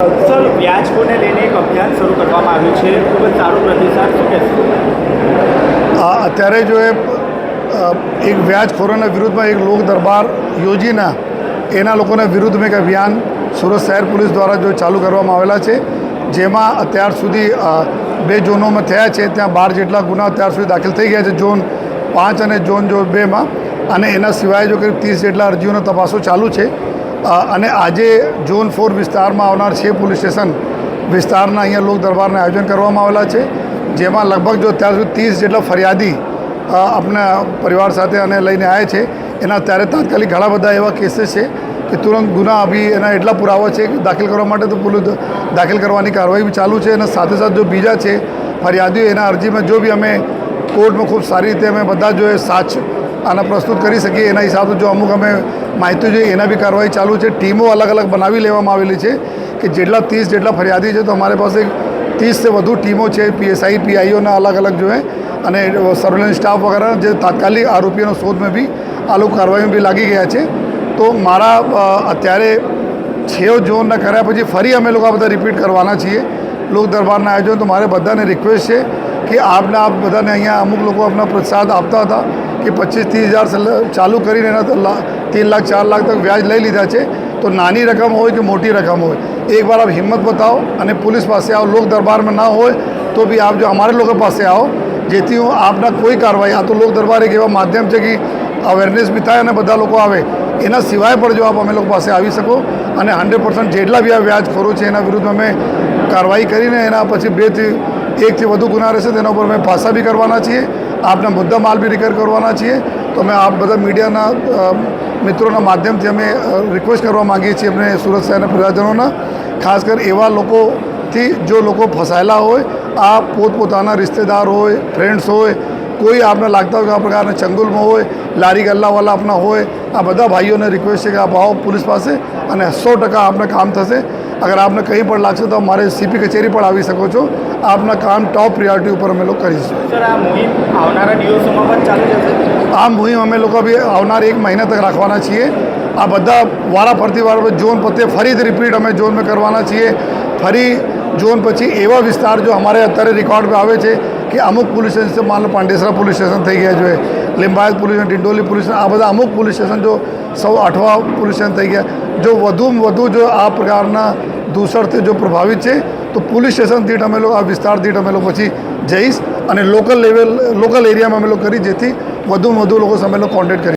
Sir વ્યાજખોરને લઈને એક અભિયાન શરૂ કરવામાં આવ્યું છે. ખૂબ જ સારો પ્રતિસાદ. શું કહેશો? અત્યારે જો એ એક વ્યાજખોરોના વિરુદ્ધમાં એક લોક દરબાર યોજીને એના લોકોના વિરુદ્ધમાં એક અભિયાન સુરત શહેર પોલીસ દ્વારા જો ચાલુ કરવામાં આવેલા છે, જેમાં અત્યાર સુધી બે ઝોનોમાં થયા છે. ત્યાં બાર જેટલા ગુના અત્યાર સુધી દાખલ થઈ ગયા છે. ઝોન પાંચ અને ઝોન જો બેમાં. અને એના સિવાય જો કરીબ ત્રીસ જેટલા અરજીઓનો તપાસો ચાલુ છે. અને આજે ઝોન ફોર વિસ્તારમાં આવનાર છે પોલીસ સ્ટેશન વિસ્તારના અહીંયા લોક દરબારના આયોજન કરવામાં આવેલા છે, જેમાં લગભગ જો અત્યાર સુધી ત્રીસ જેટલા ફરિયાદી આપણા પરિવાર સાથે અને લઈને આવ્યા છે, એના ત્યારે તાત્કાલિક ઘણા બધા એવા કેસીસ છે કે તુરંત ગુના અભી એના એટલા પુરાવા છે કે દાખલ કરવા માટે તો પોલીસ દાખલ કરવાની કાર્યવાહી બી ચાલુ છે અને સાથે સાથે જો બીજા છે ફરિયાદીઓ, એના અરજીમાં જો બી અમે કોર્ટમાં ખૂબ સારી રીતે અમે બધા જો એ સાચ આના પ્રસ્તુત કરી શકીએ એના હિસાબે જો અમુક અમે માહિતી જોઈએ, એના બી કાર્યવાહી ચાલુ છે. ટીમો અલગ અલગ બનાવી લેવામાં આવેલી છે કે જેટલા ત્રીસ જેટલા ફરિયાદી છે તો અમારી પાસે ત્રીસથી વધુ ટીમો છે, પીએસઆઈ, પીઆઈઓના અલગ અલગ જોઈએ અને સર્વેલન્સ સ્ટાફ વગેરે જે તાત્કાલિક આરોપીઓનો શોધમાં બી આ લોકો કાર્યવાહીમાં બી લાગી ગયા છે. તો મારા અત્યારે છ ઝોનના કર્યા પછી ફરી અમે લોકો આ બધા રિપીટ કરવાના છીએ. લોક દરબારના આયોજન તો મારે બધાને રિક્વેસ્ટ છે. કે આપને આપ બધાને અહીંયા અમુક લોકો આપના પ્રસાદ આપતા હતા કે પચીસ ત્રીસ હજાર ચાલુ કરીને એના તીન લાખ, ચાર લાખ તક વ્યાજ લઈ લીધા છે. તો નાની રકમ હોય કે મોટી રકમ હોય, એક વાર આપ હિંમત બતાવો અને પોલીસ પાસે આવો, લોક દરબારમાં ના હોય, તો બી આપ જો અમારે લોકો પાસે આવો, જેથી હું આપના કોઈ કાર્યવાહી, આ તો લોક દરબાર એક એવા માધ્યમ છે કે અવેરનેસ બી થાય અને બધા લોકો આવે. એના સિવાય પણ જો આપ અમે લોકો પાસે આવી શકો અને હંડ્રેડ પર્સન્ટ જેટલા બી આ વ્યાજ વ્યાજખોરો છે એના વિરુદ્ધ અમે કાર્યવાહી કરીને એના પછી બેથી એકથી વધુ ગુના રહેશે, તેના ઉપર અમે પાસા બી કરવાના છીએ. આપના મુદ્દા માલ બી રિકવર કરવાના છીએ. તો અમે આપ બધા મીડિયાના મિત્રોના માધ્યમથી અમે રિક્વેસ્ટ કરવા માગીએ છીએ અમને સુરત શહેરના પ્રજાજનોના. ખાસ કરી એવા લોકોથી જો લોકો ફસાયેલા હોય, આ પોતપોતાના રિશ્તેદાર હોય ફ્રેન્ડ્સ હોય, કોઈ આપને લાગતા હોય કે આ પ્રકારના ચંગુલમાં હોય, લારી ગલ્લાવાલા આપના હોય, આ બધા ભાઈઓને રિક્વેસ્ટ છે કે આપ આવો પોલીસ પાસે અને સો ટકા આપને કામ થશે. અગર આપને કંઈ પણ લાગશે તો અમારે સીપી કચેરી પણ આવી શકો છો. આપના કામ ટોપ પ્રિયોરિટી ઉપર અમે લોકો કરીશું. આ મુહિમ આ અમે લોકો બી આવનાર એક મહિના તક રાખવાના છીએ. આ બધા વારા ફરતી વાર ઝોન પતે ફરીથી રિપીટ અમે ઝોનમાં કરવાના છીએ. ફરી ઝોન પછી એવા વિસ્તાર જો અમારે અત્યારે રેકોર્ડ આવે છે કે અમુક પોલીસ સ્ટેશન માન લો પાંડેસરા પોલીસ સ્ટેશન થઈ ગયા જોઈએ લિંબાયત પોલીસ ડિંડોલી પોલીસ આ બધા અમુક પોલીસ સ્ટેશન જો સૌ અઠવા પોલીસ સ્ટેશન થઈ ગયા. જો વધુમાં વધુ જો આ પ્રકારના દૂષણથી જો પ્રભાવિત છે, તો પોલીસ સ્ટેશન દીઠ અમે લોકો આ વિસ્તાર દીઠ અમે લોકો પછી જઈશ અને લોકલ લેવલ, લોકલ એરિયામાં અમે લોકો કરી, જેથી વધુમાં વધુ લોકો સામે લોકો કોન્ટેક્ટ કરી